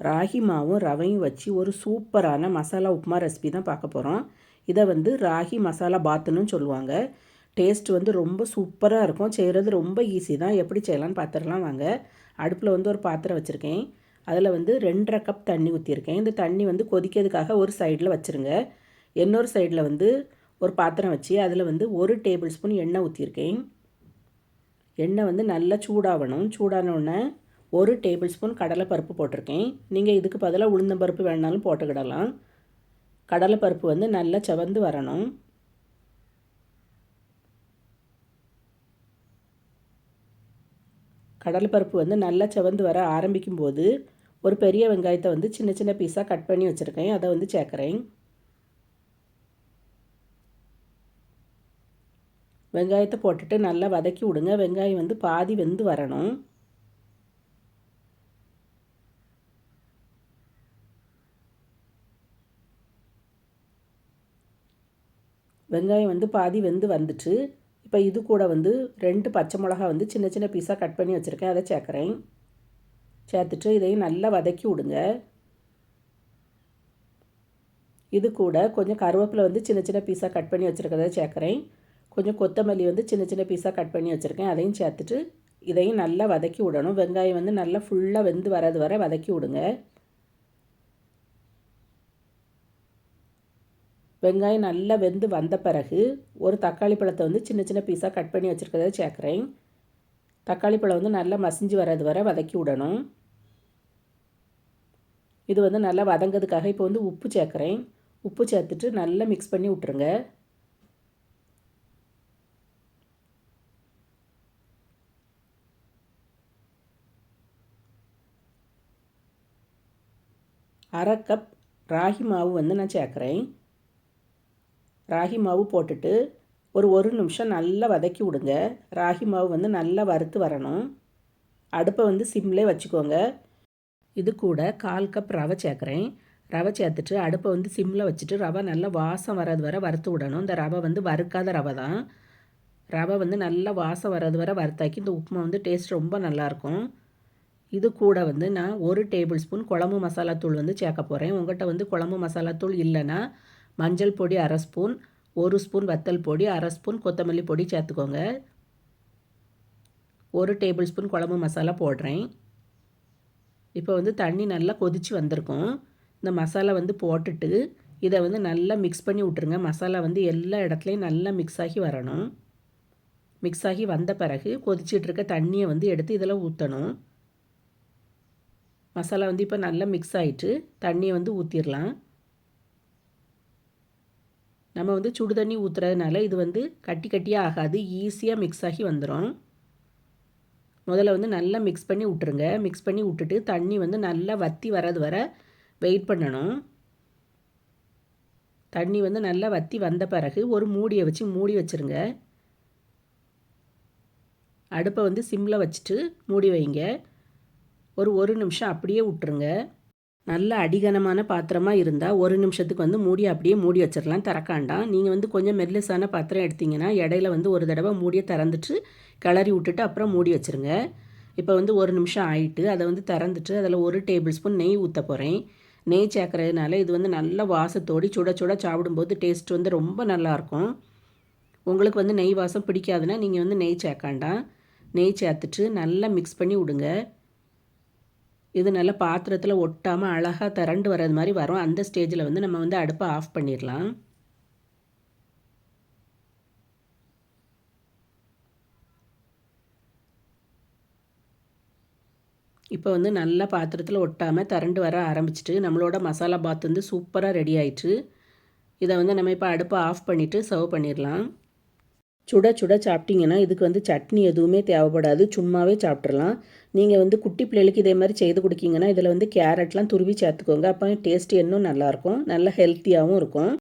ராகி மாவும் ரவையும் வச்சு ஒரு சூப்பரான மசாலா உப்புமா ரெசிபி தான் பார்க்க போகிறோம் இதை வந்து ராகி மசாலா பாத்துன்னு சொல்லுவாங்க. டேஸ்ட் வந்து ரொம்ப சூப்பராக இருக்கும். செய்கிறது ரொம்ப ஈஸி தான். எப்படி செய்யலாம்னு பார்த்துடலாம் வாங்க. அடுப்பில் வந்து ஒரு பாத்திரம் வச்சுருக்கேன். அதில் வந்து ரெண்டரை கப் தண்ணி ஊற்றிருக்கேன் இந்த தண்ணி வந்து கொதிக்கிறதுக்காக ஒரு சைடில் வச்சுருங்க. இன்னொரு சைடில் வந்து ஒரு பாத்திரம் வச்சு அதில் வந்து ஒரு டேபிள் ஸ்பூன் எண்ணெய் ஊற்றிருக்கேன் எண்ணெய் வந்து நல்லா சூடாகணும் சூடானோடனே ஒரு டேபிள் ஸ்பூன் கடலைப்பருப்பு போட்டிருக்கேன். நீங்கள் இதுக்கு பதிலாக உளுந்தம்பருப்பு வேணாலும் போட்டுக்கிடலாம். கடலைப்பருப்பு வந்து நல்லா செவந்து வரணும். கடலைப்பருப்பு வந்து நல்லா செவந்து வர ஆரம்பிக்கும் போது ஒரு பெரிய வெங்காயத்தை வந்து சின்ன சின்ன பீஸாக கட் பண்ணி வச்சுருக்கேன். அதை வந்து சேர்க்குறேன். வெங்காயத்தை போட்டுட்டு நல்லா வதக்கி விடுங்க. வெங்காயம் வந்து பாதி வெந்து வரணும். வெங்காயம் வந்து பாதி வெந்து வந்துட்டு இப்போ இது கூட வந்து ரெண்டு பச்சை மிளகா வந்து சின்ன சின்ன பீஸாக கட் பண்ணி வச்சுருக்கேன். அதை சேர்க்குறேன். சேர்த்துட்டு இதையும் நல்லா வதக்கி விடுங்க. இது கூட கொஞ்சம் கருவேப்பிலை வந்து சின்ன சின்ன பீஸாக கட் பண்ணி வச்சுருக்கதை சேர்க்குறேன். கொஞ்சம் கொத்தமல்லி வந்து சின்ன சின்ன பீஸாக கட் பண்ணி வச்சுருக்கேன். அதையும் சேர்த்துட்டு இதையும் நல்லா வதக்கி விடணும். வெங்காயம் வந்து நல்லா ஃபுல்லாக வெந்து வரது வரை வதக்கி விடுங்க. வெங்காயம் நல்லா வெந்து வந்த பிறகு ஒரு தக்காளி பழத்தை வந்து சின்ன சின்ன பீஸாக கட் பண்ணி வச்சுருக்கதை சேர்க்குறேன். தக்காளி பழம் வந்து நல்லா மசிஞ்சு வர்றது வரை வதக்கி விடணும். இது வந்து நல்லா வதங்கிறதுக்காக இப்போ வந்து உப்பு சேர்க்குறேன். உப்பு சேர்த்துட்டு நல்லா மிக்ஸ் பண்ணி விட்ருங்க அரை கப் ராகி மாவு வந்து நான் சேர்க்குறேன். ராகி மாவு போட்டுட்டு ஒரு ஒரு நிமிஷம் நல்லா வதக்கி விடுங்க. ராகி மாவு வந்து நல்லா வறுத்து வரணும். அடுப்பை வந்து சிம்லே வச்சுக்கோங்க. இது கூட கால் கப் ரவை சேர்க்குறேன். ரவை சேர்த்துட்டு அடுப்பை வந்து சிம்மில் வச்சுட்டு ரவை நல்லா வாசம் வர்றது வரை வறுத்து விடணும். இந்த ரவை வந்து வறுக்காத ரவை தான். ரவை வந்து நல்லா வாசம் வர்றது வரை வறுத்தாக்கி இந்த உப்புமா வந்து டேஸ்ட் ரொம்ப நல்லாயிருக்கும் இது கூட வந்து நான் ஒரு டேபிள் ஸ்பூன் குழம்பு மசாலாத்தூள் வந்து சேர்க்க போகிறேன் உங்கள்கிட்ட வந்து குழம்பு மசாலாத்தூள் இல்லைன்னா மஞ்சள் பொடி அரை ஸ்பூன் ஒரு ஸ்பூன் வத்தல் பொடி அரை ஸ்பூன் கொத்தமல்லி பொடி சேர்த்துக்கோங்க. ஒரு டேபிள் ஸ்பூன் குழம்பு மசாலா போடுறேன். இப்போ வந்து தண்ணி நல்லா கொதித்து வந்திருக்கும். இந்த மசாலா வந்து போட்டுட்டு இதை வந்து நல்லா மிக்ஸ் பண்ணி விட்ருங்க மசாலா வந்து எல்லா இடத்துலையும் நல்லா மிக்ஸ் ஆகி வரணும். மிக்ஸ் ஆகி வந்த பிறகு கொதிச்சிட்ருக்க தண்ணியை வந்து எடுத்து இதில் ஊற்றணும் மசாலா வந்து இப்போ நல்லா மிக்ஸ் ஆகிட்டு தண்ணியை வந்து ஊற்றிடலாம் நம்ம வந்து சுடு தண்ணி ஊற்றுறதுனால இது வந்து கட்டி கட்டியாக ஆகாது ஈஸியாக மிக்ஸ் ஆகி வந்துடும் முதல்ல வந்து நல்லா மிக்ஸ் பண்ணி விட்ருங்க மிக்ஸ் பண்ணி விட்டுட்டு தண்ணி வந்து நல்லா வற்றி வரது வர வெயிட் பண்ணணும். தண்ணி வந்து நல்லா வற்றி வந்த பிறகு ஒரு மூடியை வச்சு மூடி வச்சுருங்க. அடுப்பை வந்து சிம்மில் வச்சுட்டு மூடி வைங்க. ஒரு ஒரு நிமிஷம் அப்படியே விட்டுருங்க நல்ல அடிகனமான பாத்திரமாக இருந்தால் ஒரு நிமிஷத்துக்கு வந்து மூடி அப்படியே மூடி வச்சிடலாம் திறக்காண்டாம் நீங்கள் வந்து கொஞ்சம் மெல்லிசான பாத்திரம் எடுத்திங்கன்னா இடையில வந்து ஒரு தடவை மூடியை திறந்துட்டு கிளறி விட்டுட்டு அப்புறம் மூடி வச்சுருங்க. இப்போ வந்து ஒரு நிமிஷம் ஆயிட்டு அதை வந்து திறந்துட்டு அதில் ஒரு டேபிள் ஸ்பூன் நெய் ஊற்ற போகிறேன் நெய் சேர்க்குறதுனால இது வந்து நல்ல வாசத்தோடி சுட சுட சாப்பிடும்போது டேஸ்ட் வந்து ரொம்ப நல்லாயிருக்கும் உங்களுக்கு வந்து நெய் வாசம் பிடிக்காதுன்னா நீங்கள் வந்து நெய் சேர்க்காண்டாம் நெய் சேர்த்துட்டு நல்லா மிக்ஸ் பண்ணி விடுங்க. இது நல்லா பாத்திரத்தில் ஒட்டாமல் அழகாக திரண்டு வர்றது மாதிரி வரும். அந்த ஸ்டேஜில் வந்து நம்ம வந்து அடுப்பை ஆஃப் பண்ணிடலாம். இப்போ வந்து நல்லா பாத்திரத்தில் ஒட்டாமல் திரண்டு வர ஆரம்பிச்சிட்டு நம்மளோட மசாலா பாத் வந்து சூப்பராக ரெடி ஆயிடுச்சு. இதை வந்து நம்ம இப்போ அடுப்பை ஆஃப் பண்ணிவிட்டு சர்வ் பண்ணிடலாம். சுட சுட சாப்பிட்டிங்கன்னா இதுக்கு வந்து சட்னி எதுவுமே தேவைப்படாது. சும்மாவே சாப்பிட்றலாம் நீங்கள் வந்து குட்டி பிள்ளைகளுக்கு இதே மாதிரி செய்து கொடுக்கிங்கன்னா இதில் வந்து கேரட்லாம் துருவி சேர்த்துக்கோங்க. அப்போ டேஸ்ட் இன்னும் நல்லாயிருக்கும் நல்ல ஹெல்த்தியாகவும் இருக்கும்.